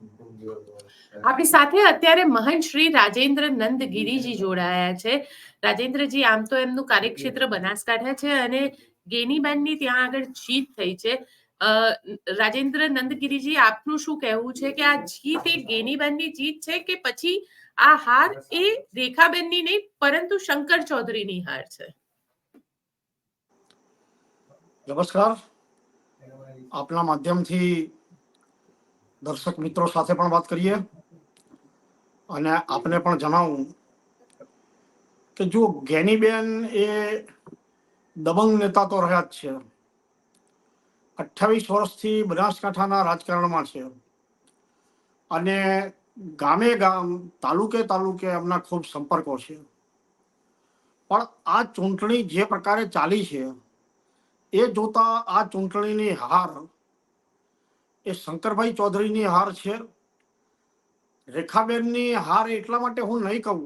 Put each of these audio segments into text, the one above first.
આપણી સાથે અત્યારે મહંત શ્રી રાજેન્દ્ર નંદ ગિરીજી જોડાયા છે. રાજેન્દ્રજી, આમ તો એમનું કાર્યક્ષેત્ર બનાસકાંઠા છે અને ગેનીબેનની ત્યાં આગળ જીત થઈ છે. રાજેન્દ્ર નંદગીરીજી આપનું શું કહેવું છે કે આ જીત એ ગેનીબેનની જીત છે કે પછી આ હાર એ રેખાબેનની નહીં, પરંતુ શંકર ચૌધરીની હાર છે? નમસ્કાર. આપના માધ્યમથી દર્શક મિત્રો સાથે પણ વાત કરીએ. અને આપને પણ જણાવું કે જો ગેનીબેન એ દબંગ નેતા તો રહ્યા જ છે. અઠ્ઠાવીસ વર્ષથી બનાસકાંઠાના રાજકારણમાં છે. અને ગામે ગામ, તાલુકે તાલુકે એમના ખૂબ સંપર્કો છે. પણ આ ચૂંટણી જે પ્રકારે ચાલી છે, એ જોતા આ ચૂંટણીની હાર એ શંકરભાઈ ચૌધરીની હાર છે. રેખાબેનની હાર એટલા માટે હું નહીં કહું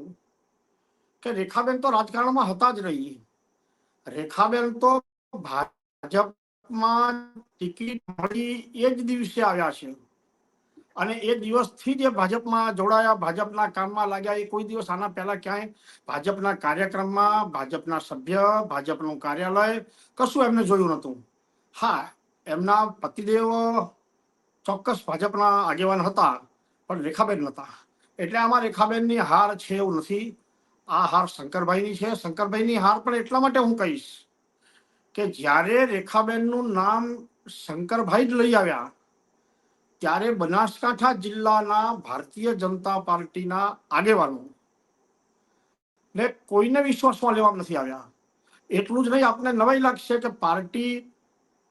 કે રેખાબેન તો રાજકારણમાં હતા જ નહીં. રેખાબેન તો ભાજપમાં ટિકિટ મળી એ જ દિવસે આવ્યા છે. અને એ દિવસથી જે ભાજપમાં જોડાયા, ભાજપના કામમાં લાગ્યા, એ કોઈ દિવસ આના પહેલા ક્યાંય ભાજપના કાર્યક્રમમાં, ભાજપના સભ્ય, ભાજપનું કાર્યાલય કશું એમને જોયું નહોતું. હા, એમના પતિદેવ ચોક્કસ ભાજપના આગેવાન હતા, પણ રેખાબેન નહોતા એટલે આમાં રેખાબેનની હાર છે એવું નથી. આ હાર શંકરભાઈની છે. શંકરભાઈની હાર પણ એટલા માટે હું કહીશ કે જ્યારે રેખાબેનનું નામ શંકરભાઈ જ લઈ આવ્યા, ત્યારે બનાસકાંઠા જિલ્લાના ભારતીય જનતા પાર્ટીના આગેવાનો ને કોઈને વિશ્વાસમાં લેવા નથી આવ્યા. એટલું જ નહીં, આપને નવાઈ લાગશે કે પાર્ટી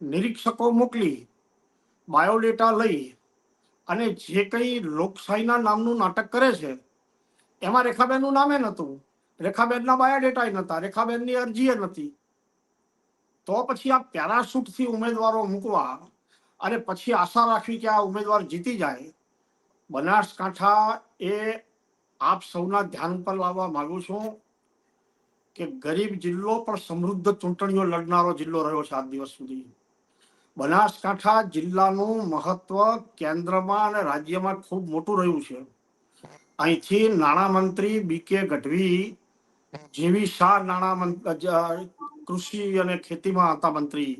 નિરીક્ષકો મોકલી બાયોડેટા લઈ અને જે કંઈ લોકશાહીના નામનું નાટક કરે છે, એમાં રેખાબેનનું નામે નહોતું. રેખાબેનના બાયોડેટા નહોતા, રેખાબેનની અરજી નથી તો પછી આ પેરાશૂટથી ઉમેદવારો મૂકવા અને પછી આશા રાખવી કે આ ઉમેદવાર જીતી જાય, બનાસકાંઠા એ આપ સૌના ધ્યાન પર લાવવા માંગુ છું કે ગરીબ જિલ્લો પણ સમૃદ્ધ ચૂંટણીઓ લડનારો જિલ્લો રહ્યો છે આજ દિવસ સુધી. બનાસકાંઠા જિલ્લાનું મહત્વ કેન્દ્રમાં અને રાજ્યમાં ખૂબ મોટું રહ્યું છે. અહીંથી નાણામંત્રી બી કે ગઢવી જેવી શાહ નાણામંત્રી કૃષિ અને ખેતીમાં હતા મંત્રી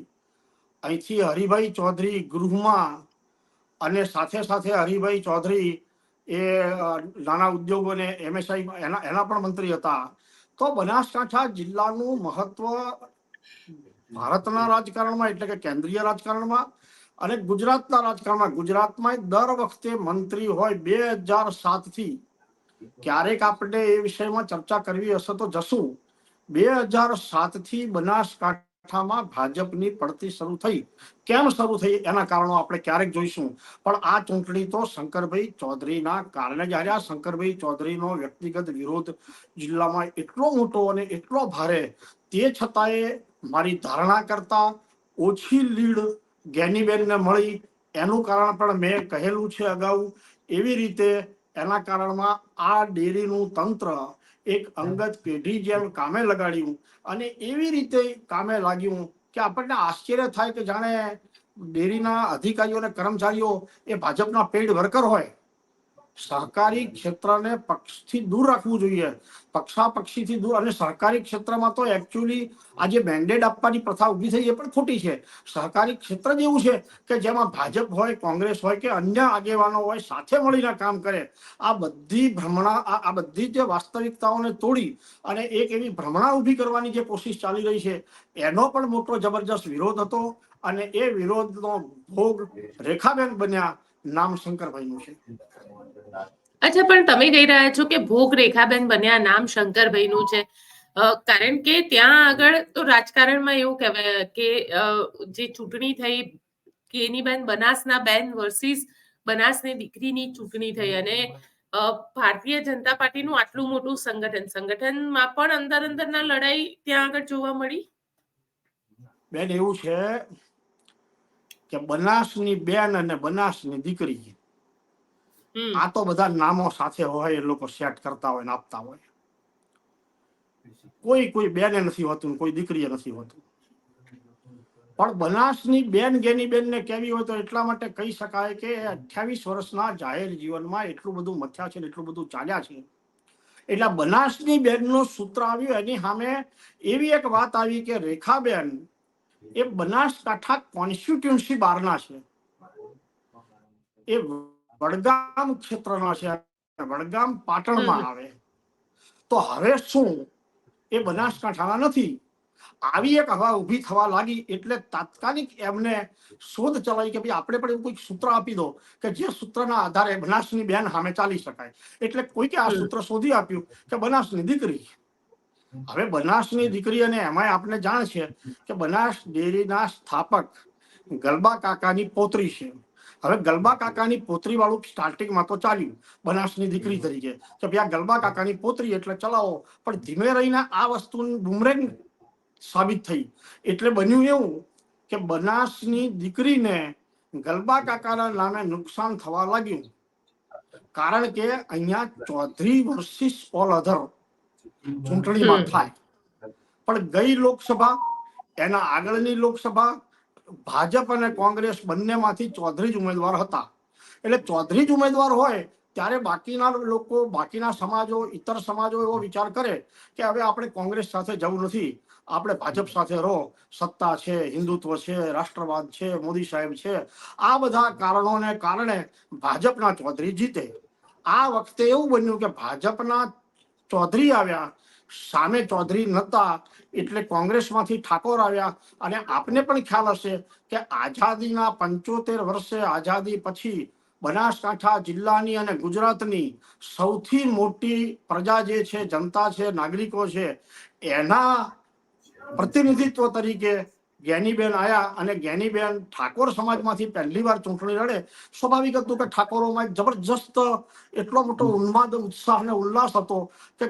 અહીંથી હરિભાઈ ચૌધરી ગૃહમાં અને સાથે સાથે હરિભાઈ ચૌધરી એ નાણા નાના ઉદ્યોગો અને એમએસઆઈ એના એના પણ મંત્રી હતા. તો બનાસકાંઠા જિલ્લાનું મહત્વ ભારતના રાજકારણમાં, એટલે કે કેન્દ્રીય રાજકારણમાં અને ગુજરાતના રાજકારણમાં. ગુજરાતમાં દર વખતે મંત્રી હોય બે હજાર સાતથી ક્યારેક આપણે એ વિષયમાં ચર્ચા કરવી હશે તો જશું. બે હજાર સાતથી બનાસકાંઠામાં ભાજપની પડતી શરૂ થઈ. કેમ શરૂ થઈ એના કારણો આપણે ક્યારેક જોઈશું. પણ આ ચૂંટણી તો શંકરભાઈ ચૌધરીના કારણે જ હાર્યા. શંકરભાઈ ચૌધરીનો વ્યક્તિગત વિરોધ જિલ્લામાં એટલો મોટો અને એટલો ભારે. તે છતાંય મારી ધારણા કરતા ઓછી લીડ ગેનીબેનને મળી. એનું કારણ પણ મેં કહેલું છે અગાઉ. એવી રીતે એના કારણમાં આ ડેરીનું તંત્ર એક અંગત પેઢી જેમ કામે લગાડ્યું અને એવી રીતે કામે લાગ્યું કે આપણને આશ્ચર્ય થાય કે જાણે ડેરીના અધિકારીઓ અને કર્મચારીઓ એ ભાજપના પેઇડ વર્કર હોય. સહકારી ક્ષેત્રને પક્ષથી દૂર રાખવું જોઈએ. પક્ષાપક્ષીથી દૂર અને સહકારી ક્ષેત્રમાં તો એકચ્યુઅલી આજે મેન્ડેટ આપવાની પ્રથા ઊભી થઈ એ પણ ખોટી છે. સહકારી ક્ષેત્ર જ એવું છે કે જેમાં ભાજપ હોય, કોંગ્રેસ હોય કે અન્ય આગેવાનો હોય સાથે મળીને કામ કરે. આ બધી ભ્રમણા, આ આ બધી જે વાસ્તવિકતાઓને તોડી અને એક એવી ભ્રમણા ઊભી કરવાની જે કોશિશ ચાલી રહી છે, એનો પણ મોટો જબરજસ્ત વિરોધ હતો અને એ વિરોધનો ભોગ રેખાબેન બન્યા નામ શંકરભાઈનું છે. અચ્છા પણ તમે કહી રહ્યા છો કે ભોગ રેખાબેન બન્યા નામ શંકરભાઈનું છે. કારણ કે ત્યાં આગળ તો રાજકારણમાં એવું કહેવાય કે જે ચૂંટણી થઈ કેનીબેન બનાસના બેન વર્સિસ બનાસની દીકરીની ચૂંટણી થઈ અને ભારતીય જનતા પાર્ટીનું આટલું મોટું સંગઠન સંગઠનમાં પણ અંદર અંદરના લડાઈ ત્યાં આગળ જોવા મળી? બેન એવું છે કે બનાસની બેન અને બનાસની દીકરી. આ તો બધા નામો સાથે હોય એ લોકો સેટ કરતા હોય ને આપતા હોય. કોઈ કોઈ બેને નથી હોતું કોઈ દીકરીએ નથી હોતું. પણ બનાસની બેન ગેની બેનને કેવી હોય તો એટલા માટે કહી શકાય કે અઠ્યાવીસ વર્ષના જાહેર જીવનમાં એટલું બધું મથ્યા છે એટલું બધું ચાલ્યા છે. એટલે બનાસની બેનનું સૂત્ર આવ્યું એની સામે એવી એક વાત આવી કે રેખાબેન એ બનાસકાંઠા કોન્સ્ટિટ્યુન્સી બહારના છે. એ વડગામ ક્ષેત્રના છે વડગામ પાટણમાં આવે. તો હવે શું? એ બનાસકાંઠાના નથી. આવી એક હવા ઊભી થવા લાગી એટલે તાત્કાલિક એમને શોધ ચલાવી કે ભાઈ આપણે પણ એવું કોઈક સૂત્ર આપી દો કે જે સૂત્રના આધારે બનાસની બેન સામે ચાલી શકાય. એટલે કોઈકે આ સૂત્ર શોધી આપ્યું કે બનાસની દીકરી હવે બનાસની દીકરી અને એમાંય આપણે જાણ છે કે બનાસ ડેરીના સ્થાપક ગલબા કાકાની પોતરી છે. હવે ગલબા કાકાની પોતરી વાળું સ્ટાર્ટિંગમાં તો ચાલ્યું, બનાસની દીકરી તરીકે. કે ભાઈ આ ગલબા કાકાની પોતરી એટલે ચલાવો, પણ ધીમે રહીને આ વસ્તુ બુમરેંગ સાબિત થઈ. એટલે બન્યું એવું કે બનાસની દીકરીને ગલબા કાકાના નામે નુકસાન થવા લાગ્યું. કારણ કે અહીંયા ચૌધરી વર્સિસ ઓલ અધર ચૂંટણીમાં થાય. પણ ગઈ લોકસભા એના આગળની લોકસભા ભાજપ અને કોંગ્રેસ બંનેમાંથી ચૌધરી જ ઉમેદવાર હતા. એટલે ચૌધરી જ ઉમેદવાર હોય ત્યારે બાકીના લોકો બાકીના સમાજો ઇતર સમાજો એવો વિચાર કરે કે હવે આપણે કોંગ્રેસ સાથે જવું નથી. આપણે ભાજપ સાથે રહો. સત્તા છે હિન્દુત્વ છે રાષ્ટ્રવાદ છે મોદી સાહેબ છે. આ બધા કારણોને કારણે ભાજપના ચૌધરી જીતે. આ વખતે એવું બન્યું કે ભાજપના ચૌધરી આવ્યા. સામે ચૌધરી નતા એટલે કોંગ્રેસમાંથી ઠાકોર આવ્યા. અને આપને પણ ખ્યાલ હશે કે આઝાદીના પંચોતેર વર્ષે આઝાદી પછી બનાસકાંઠા જિલ્લાની અને ગુજરાતની સૌથી મોટી પ્રજા જે છે, જનતા છે, નાગરિકો છે, એના પ્રતિનિધિત્વ તરીકે જ્ઞાનીબેન આયા અને જ્ઞાનીબેન ઠાકોર સમાજમાંથી પહેલી વાર ચૂંટણી લડે સ્વાભાવિક હતું કે ઠાકોરોમાં જબરજસ્ત એટલો મોટો ઉન્માદ ઉત્સાહ અને ઉલ્લાસ હતો કે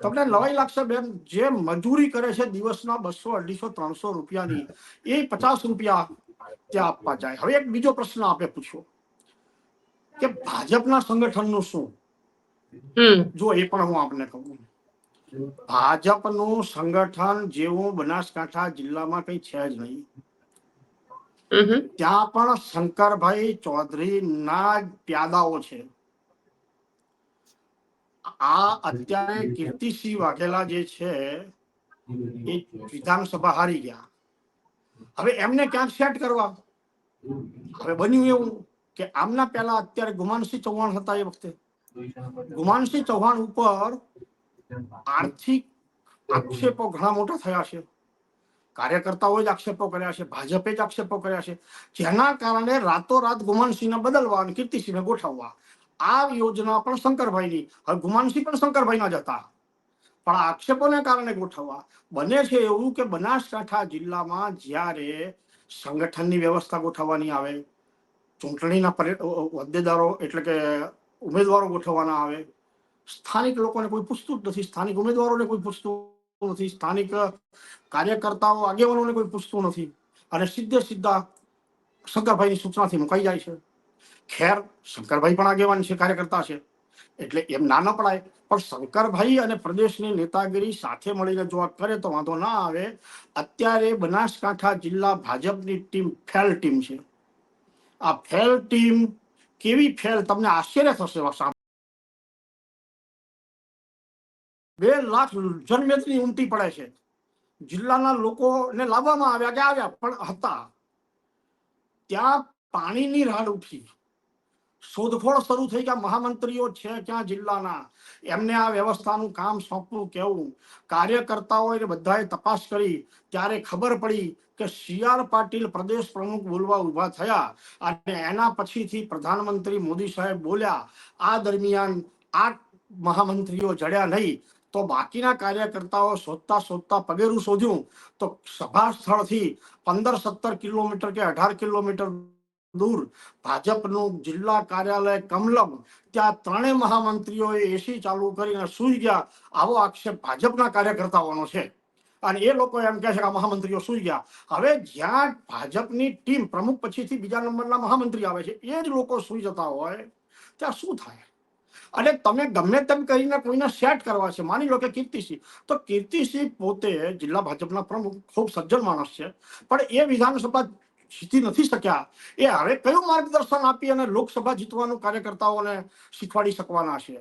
તમને લવાઈ લાગશે બેન જે મજૂરી કરે છે દિવસના બસો અઢીસો ત્રણસો રૂપિયાની એ પચાસ રૂપિયા ત્યાં આપવા જાય. હવે એક બીજો પ્રશ્ન આપે પૂછ્યો કે ભાજપના સંગઠનનું શું? જો એ પણ હું આપને કહું. ભાજપનું સંગઠન જેવું બનાસકાંઠા જિલ્લામાં કઈ છે જ નહીં. ત્યાં પણ શંકરભાઈ ચૌધરી ના પ્યાદાઓ છે. આ અત્યારે કીર્તિસિંહ વાઘેલા જે છે એ વિધાનસભા હારી ગયા. હવે એમને ક્યાંક સેટ કરવા? હવે બન્યું એવું કે આમના પહેલા અત્યારે ગુમાનસિંહ ચૌહાણ હતા એ વખતે. ગુમાનસિંહ ચૌહાણ ઉપર આર્થિક આક્ષેપો ઘણા મોટા થયા છે કાર્યકર્તાઓએ જ આક્ષેપો કર્યા છે ભાજપે જ આક્ષેપો કર્યા છે જેના કારણે રાતોરાત ગુમાનસિંહને બદલવા અને કીર્તિસિંહને ગોઠવવા આ યોજના પણ શંકરભાઈની હવે ગુમાનસિંહ પણ શંકરભાઈના જ હતા પણ આ આક્ષેપોને કારણે ગોઠવવા બને છે એવું કે બનાસકાંઠા જિલ્લામાં જ્યારે સંગઠનની વ્યવસ્થા ગોઠવવાની આવે ચૂંટણીના હોદ્દેદારો એટલે કે ઉમેદવારો ગોઠવવાના આવે સ્થાનિક લોકોને કોઈ પૂછતું જ નથી. સ્થાનિક ઉમેદવારોને કોઈ પૂછતું નથી. સ્થાનિક કાર્યકર્તાઓ, આગેવાનોને કોઈ પૂછતું નથી. અને સીધે સીધા શંકરભાઈની સૂચનાથી મુકાઈ જાય છે. ખેર, શંકરભાઈ પણ આગેવાન છે, કાર્યકર્તા છે. એટલે એમ ના ન પડાય પણ શંકરભાઈ અને પ્રદેશની નેતાગીરી સાથે મળીને જો આ કરે તો વાંધો ના આવે. અત્યારે બનાસકાંઠા જિલ્લા ભાજપની ટીમ ફેલ ટીમ છે. આ ફેલ ટીમ કેવી ફેલ? તમને આશ્ચર્ય થશે બે લાખ જનમેદની ઉમટી પડે છે. જિલ્લાના લોકોને લાવવામાં આવ્યા કે આવ્યા, પણ હતા. ત્યાં પાણીની રાડ ઉઠી. શોધખોળ શરૂ થઈ ગયા મહામંત્રીઓ છે ક્યાં જિલ્લાના? એમને આ વ્યવસ્થાનું કામ સોંપવું, કેવું? કાર્યકર્તાઓએ બધાએ તપાસ કરી, ત્યારે ખબર પડી કે સી આર પાટીલ પ્રદેશ પ્રમુખ બોલવા ઊભા થયા અને એના પછીથી પ્રધાનમંત્રી મોદી સાહેબ બોલ્યા, આ દરમિયાન આ મહામંત્રીઓ જડ્યા નહીં. તો બાકીના કાર્યકર્તાઓ શોધતા શોધતા પગેરું શોધ્યું તો સભા સ્થળથી પંદર સત્તર કિલોમીટર કે અઢાર કિલોમીટર દૂર ભાજપનું જિલ્લા કાર્યાલય કમલમ, ત્યાં ત્રણેય મહામંત્રીઓએ એસી ચાલુ કરીને સુઈ ગયા. આવો આક્ષેપ ભાજપના કાર્યકર્તાઓનો છે. અને એ લોકો એમ કહે છે કે મહામંત્રીઓ સુઈ ગયા. હવે જ્યાં ભાજપની ટીમ પ્રમુખ પછીથી બીજા નંબરના મહામંત્રી આવે છે, એ જ લોકો સુઈ જતા હોય, ત્યાં શું થાય? અને તમે ગમે તેમ કરીને કોઈને સેટ કરવા છે. માની લો કે કીર્તિસિંહ. તો કીર્તિસિંહ પોતે જિલ્લા ભાજપના પ્રમુખ, ખૂબ સજ્જન માણસ છે. પણ એ વિધાનસભા જીતી નથી શક્યા. એ હવે કયું માર્ગદર્શન આપી અને લોકસભા જીતવાનું કાર્યકર્તાઓને શીખવાડી શકવાના છે?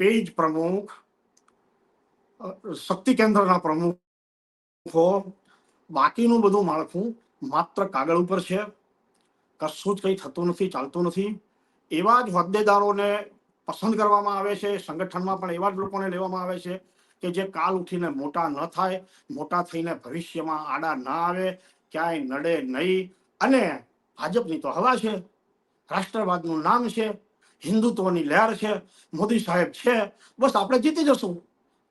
પેજ પ્રમુખ શક્તિ કેન્દ્રના પ્રમુખો, બાકીનું બધું માળખું માત્ર કાગળ ઉપર છે. કશું જ કંઈ થતું નથી, ચાલતું નથી. એવા જ હોદ્દેદારોને પસંદ કરવામાં આવે છે. સંગઠનમાં પણ એવા જ લોકોને લેવામાં આવે છે કે જે કાલ ઉઠીને મોટા ન થાય, મોટા થઈને ભવિષ્યમાં આડા ના આવે, ક્યાંય નડે નહીં. અને ભાજપની તો હવા છે, રાષ્ટ્રવાદનું નામ છે, હિન્દુત્વની લહેર છે, મોદી સાહેબ છે. બસ આપણે જીતી જશું.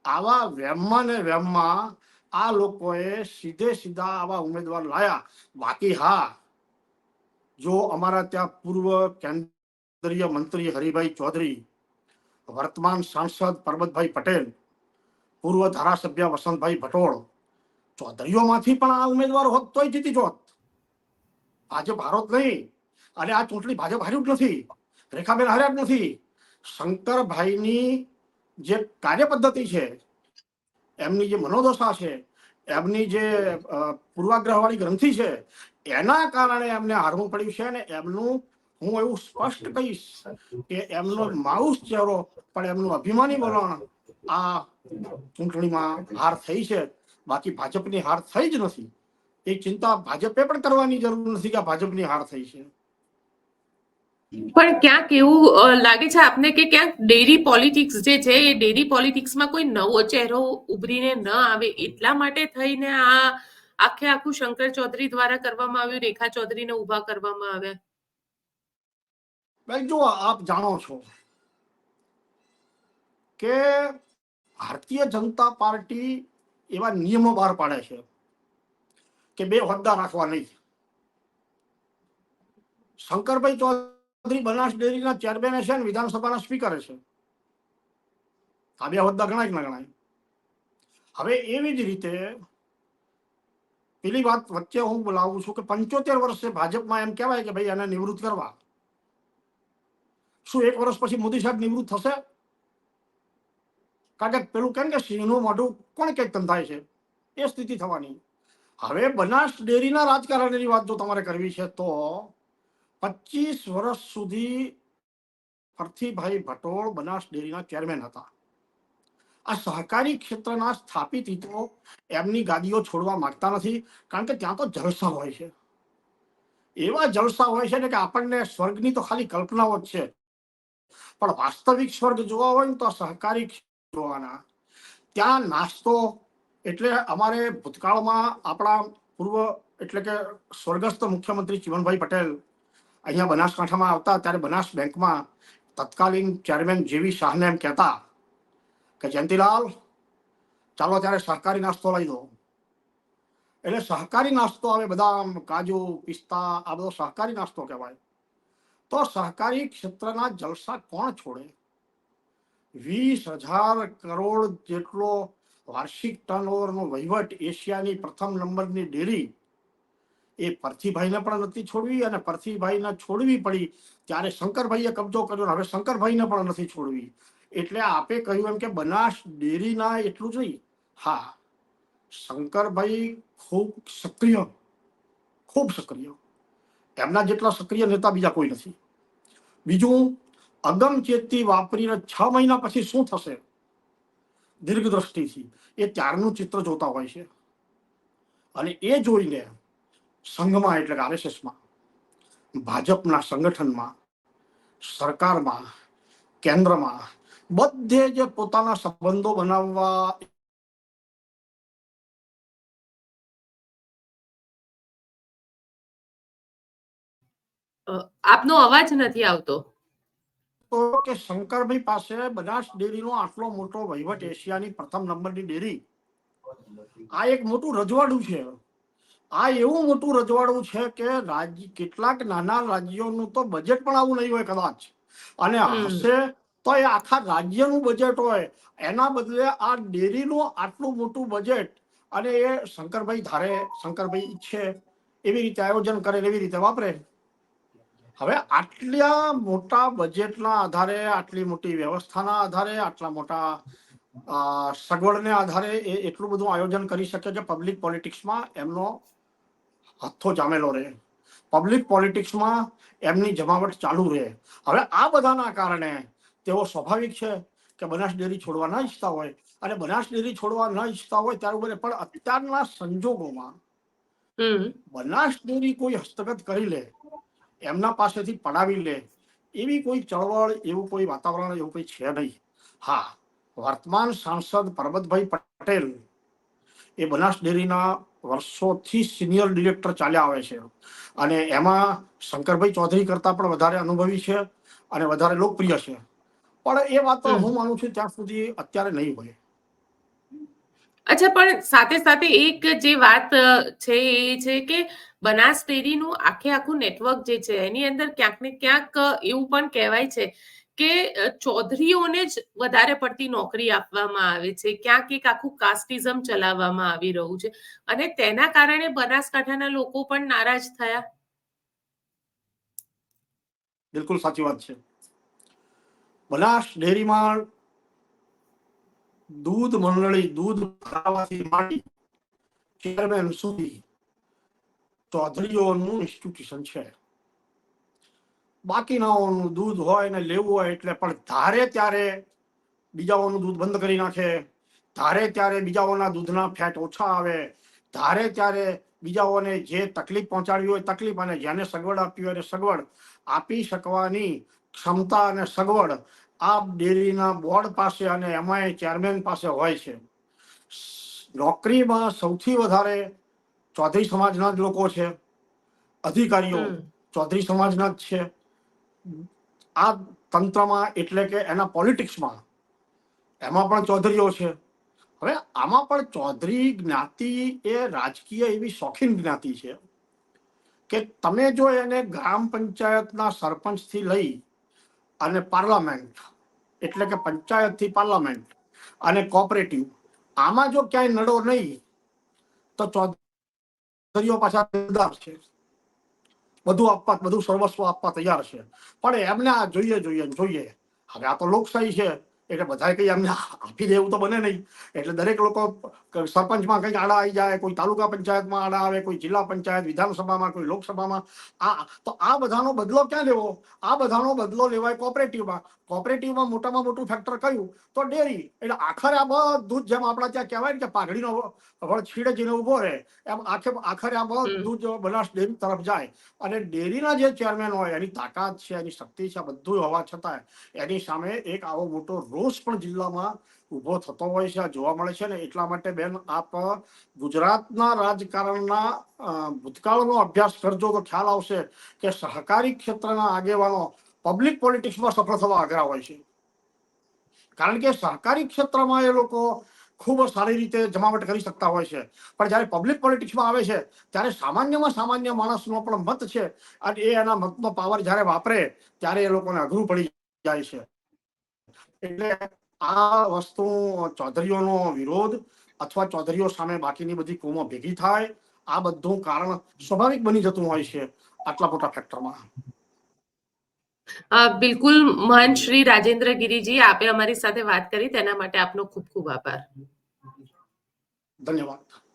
આવા વહેમમાં ને વહેમમાં આ લોકોએ સીધે સીધા આવા ઉમેદવાર લાયા. બાકી હા, જો અમારા ત્યાં પૂર્વ કેન્દ્રીય મંત્રી હરિભાઈ ચૌધરી, વર્તમાન સાંસદ પરબતભાઈ પટેલ, પૂર્વ ધારાસભ્ય વસંતભાઈ ભટોળ, ચૌધરીઓમાંથી પણ આ ઉમેદવાર હોત તોય જીતી જોત. ભાજપ હારોત નહીં, અને આ ચૂંટણી ભાજપ હાર્યું જ નથી, રેખાબેન હાર્યા જ નથી. શંકરભાઈની જે કાર્ય પદ્ધતિ છે, એમની જે મનોદશા છે, એમની જે પૂર્વાગ્રહવાળી ગ્રંથિ છે, એના કારણે એમને હારવું પડ્યું છે અને એમનું હું એવું સ્પષ્ટ કહીશ કે એમનો માઉસ ચહેરો પણ એમનું અભિમાની વલણ આ ચૂંટણીમાં હાર થઈ છે. બાકી ભાજપની હાર થઈ જ નથી. એ ચિંતા ભાજપે પણ કરવાની જરૂર નથી કે ભાજપની હાર થઈ છે. પણ ક્યાંક એવું લાગે છે આપને કે ક્યાંક ડેરી પોલિટિક્સ જે છે એ ડેરી પોલિટિક્સમાં કોઈ નવો ચહેરો ઉભરીને ન આવે એટલા માટે થઈને આ આખે આખું શંકર ચૌધરી દ્વારા કરવામાં આવ્યું રેખા ચૌધરીને ઊભા કરવામાં આવ્યા. ભાઈ જો આપ જાણો છો કે ભારતીય જનતા પાર્ટી એવા નિયમો બહાર પાડે છે કે બે હોદ્દા રાખવા નહીં શંકરભાઈ ચૌધરી બનાસ ડેરીના ચેરમેન છે અને વિધાનસભાના સ્પીકર છે. આ બે હોદ્દા ગણાય કે ના ગણાય? હવે એવી જ રીતે પેલી વાત વચ્ચે હું બોલાવું છું કે પંચોતેર વર્ષે ભાજપમાં એમ કહેવાય કે ભાઈ એને નિવૃત્ત કરવા. શું એક વર્ષ પછી મોદી સાહેબ નિવૃત્ત થશે? કારણ કે પેલું કેમ કે સિંહનું મોઢું કોણ કંઈક ધંધાય છે? એ સ્થિતિ થવાની. હવે બનાસ ડેરીના રાજકારણની વાત જો તમારે કરવી છે તો પચીસ વર્ષ સુધી ફરથીભાઈ ભટોળ બનાસ ડેરીના ચેરમેન હતા. આ સહકારી ક્ષેત્રના સ્થાપિત હિતો એમની ગાદીઓ છોડવા માંગતા નથી, કારણ કે ત્યાં તો જલસા હોય છે. એવા જલસા હોય છે ને કે આપણને સ્વર્ગની તો ખાલી કલ્પનાઓ જ છે. પણ વાસ્તવિક સ્વર્ગ જોવા હોય ને તો સહકારી જોવાના. ત્યાં નાસ્તો એટલે અમારે ભૂતકાળમાં આપણા પૂર્વ એટલે કે સ્વર્ગસ્થ મુખ્યમંત્રી ચીમનભાઈ પટેલ અહીંયા બનાસકાંઠામાં આવતા ત્યારે બનાસ બેંકમાં તત્કાલીન ચેરમેન જેવી શાહને એમ કહેતા કે, જયંતિલાલ, ચાલો ત્યારે સહકારી નાસ્તો લઈ દો એટલે સહકારી નાસ્તો આવે, બદામ, કાજુ, પિસ્તા, આ બધો સહકારી નાસ્તો કહેવાય. તો સહકારી ક્ષેત્રના જલસા કોણ છોડે? વીસ હજાર કરોડ જેટલો વાર્ષિક ટર્નઓવરનો વહીવટ એશિયાની પ્રથમ નંબરની ડેરી એ પરથીભાઈને પણ નથી છોડવી અને પરથીભાઈને છોડવી પડી ત્યારે શંકરભાઈએ કબજો કર્યો હવે શંકરભાઈને પણ નથી છોડવી. એટલે આપે કહ્યું એમ કે બનાસ ડેરીના એટલું જ નહીં. હા, શંકરભાઈ ખૂબ સક્રિય ખૂબ સક્રિય. એમના જેટલા સક્રિય નેતા બીજા કોઈ નથી. બીજું અગમચેતી વાપરીને છ મહિના પછી શું થશે? દીર્ઘ દ્રષ્ટિથી એ ત્યારનું ચિત્ર જોતા હોય છે. અને એ જોઈને સંઘમાં એટલે કે આરએસએસમાં, ભાજપના સંગઠનમાં, સરકારમાં, કેન્દ્રમાં, બધે જે પોતાના સંબંધો બનાવવા આપનો અવાજ નથી આવતો. તો કે શંકરભાઈ પાસે બનાસ ડેરીનો આટલો મોટો વહીવટ એશિયાની પ્રથમ નંબરની ડેરી. આ એક મોટું રજવાડું છે. આ એવું મોટું રજવાડું છે કે રાજ્ય કેટલાક નાના રાજ્યોનું તો બજેટ પણ આવું નહીં હોય કદાચ. અને. હશે તો એ આખા રાજ્યનું બજેટ હોય. એના બદલે આ ડેરીનું આટલું મોટું બજેટ અને એ શંકરભાઈ ધારે શંકરભાઈ ઈચ્છે એવી રીતે આયોજન કરે એવી રીતે વાપરે. હવે આટલા મોટા બજેટના આધારે આટલી મોટી વ્યવસ્થાના આધારે આટલા મોટા સગવડને આધારે એ એટલું બધું આયોજન કરી શકે છે પબ્લિક પોલિટિક્સમાં એમનો હથ્થો જામેલો રહે. પબ્લિક પોલિટિક્સમાં એમની જમાવટ ચાલુ રહે. હવે આ બધાના કારણે તેઓ સ્વાભાવિક છે કે બનાસ ડેરી છોડવા ન ઈચ્છતા હોય અને બનાસ ડેરી છોડવા ન ઈચ્છતા હોય ત્યારે બને પણ અત્યારના સંજોગોમાં બનાસ ડેરી કોઈ હસ્તગત કરી લે એમના પાસેથી પડાવી લે. એવી કોઈ ચળવળ એવું કોઈ વાતાવરણ એવું કોઈ છે નહીં. હા વર્તમાન સાંસદ પરબતભાઈ પટેલ એ બનાસ ડેરીના વર્ષોથી સિનિયર ડિરેક્ટર ચાલ્યા આવે છે. અને એમાં શંકરભાઈ ચૌધરી કરતા પણ વધારે અનુભવી છે અને વધારે લોકપ્રિય છે. પણ એ વાત. હું માનું છું ત્યાં સુધી અત્યારે નહીં હોય. અચ્છા, પણ સાથે સાથે એક જે વાત છે એ છે કે બનાસ ડેરીનું આખે આખું નેટવર્ક જે છે, એની અંદર ક્યાંક ને ક્યાંક એવું પણ કહેવાય છે કે ચૌધરીઓને જ વધારે પડતી નોકરી આપવામાં આવે છે. ક્યાંક એક આખું કાસ્ટિઝમ ચલાવવામાં આવી રહ્યું છે. અને તેના કારણે બનાસકાંઠાના લોકો પણ નારાજ થયા? બિલકુલ સાચી વાત છે. બનાસ ડેરીમાં દૂધ મંડળી, દૂધ ભરાવાથી માંડી ચેરમેન સુધી ચૌધરીઓનું ઇન્સ્ટિટ્યુશન છે. બાકીનાઓનું દૂધ હોય ને લેવું હોય એટલે પણ ધારે ત્યારે બીજાઓનું દૂધ બંધ કરી નાખે, ધારે ત્યારે બીજાઓના દૂધના ફેટ ઓછા આવે, ધારે ત્યારે બીજાઓને જે તકલીફ પહોંચાડવી હોય, તકલીફ અને જેને સગવડ આપવી હોય એને સગવડ આપી શકવાની ક્ષમતા અને સગવડ આ ડેરીના બોર્ડ પાસે અને એમાંય ચેરમેન પાસે હોય છે. નોકરીમાં સૌથી વધારે ચૌધરી સમાજના જ લોકો છે. અધિકારીઓ. ચૌધરી સમાજના જ છે. આ તંત્રમાં એટલે કે એના પોલિટિક્સમાં એમાં પણ ચૌધરીઓ છે. હવે આમાં પણ ચૌધરી જ્ઞાતિ એ રાજકીય એવી શોખીન જ્ઞાતિ છે કે તમે જો એને ગ્રામ પંચાયતના સરપંચથી લઈ અને પાર્લામેન્ટ, એટલે કે પંચાયતથી પાર્લામેન્ટ અને કોઓપરેટિવ, આમાં જો ક્યાંય નડો નહીં, તો ચૌધરીઓ પાછા દિલદાર છે. બધું આપવા, બધું સર્વસ્વ આપવા તૈયાર છે. પણ એમને આ જોઈએ જોઈએ જોઈએ. હવે આ તો લોકશાહી છે. એટલે બધા કંઈ એમને આપી દે એવું તો બને નહીં. એટલે દરેક લોકો સરપંચમાં કંઈક આડા આવી જાય કોઈ તાલુકા પંચાયતમાં આડા આવે કોઈ જિલ્લા પંચાયત વિધાનસભામાં કોઈ લોકસભામાં. આ તો આ બધાનો બદલો ક્યાં લેવો? આ બધાનો બદલો લેવાય કોઓપરેટિવમાં. કોઓપરેટિવમાં મોટામાં મોટું ફેક્ટર કયું? તો ડેરી. એટલે આખરે આ બધું જેમ આપણા ત્યાં કહેવાય ને કે પાઘડીનો વળ છીડે જઈને ઊભો રહે એમ આખે આખરે આ બધું જ બનાસ ડેરી તરફ જાય. અને ડેરીના જે ચેરમેન હોય એની તાકાત છે એની શક્તિ છે બધું હોવા છતાં એની સામે એક આવો મોટો રોષ પણ જિલ્લામાં ઊભો થતો હોય છે જોવા મળે છે ને. એટલા માટે બેન, આપ ગુજરાતના રાજકારણના ભૂતકાળનો અભ્યાસ કરજો તો ખ્યાલ આવશે કે સહકારી ક્ષેત્રના આગેવાનો પબ્લિક પોલિટિક્સમાં સફળ થવા અઘરા હોય છે. કારણ કે સહકારી ક્ષેત્રમાં એ લોકો ખૂબ સારી રીતે જમાવટ કરી શકતા હોય છે. પણ જ્યારે પબ્લિક પોલિટિક્સમાં આવે છે, ત્યારે સામાન્યમાં સામાન્ય માણસનો પણ મત છે. અને એ એના મતનો પાવર જ્યારે વાપરે, ત્યારે એ લોકોને અઘરું પડી જાય છે. એટલે આ વસ્તુ ચૌધરીઓનો વિરોધ અથવા ચૌધરીઓ સામે બાકીની બધી કોમો ભેગી થાય આ બધું કારણ સ્વાભાવિક બની જતું હોય છે આટલા મોટા ફેક્ટરમાં બિલકુલ મહાન શ્રી રાજેન્દ્ર ગિરીજી આપે અમારી સાથે વાત કરી તેના માટે આપનો ખૂબ ખૂબ આભાર. ધન્યવાદ.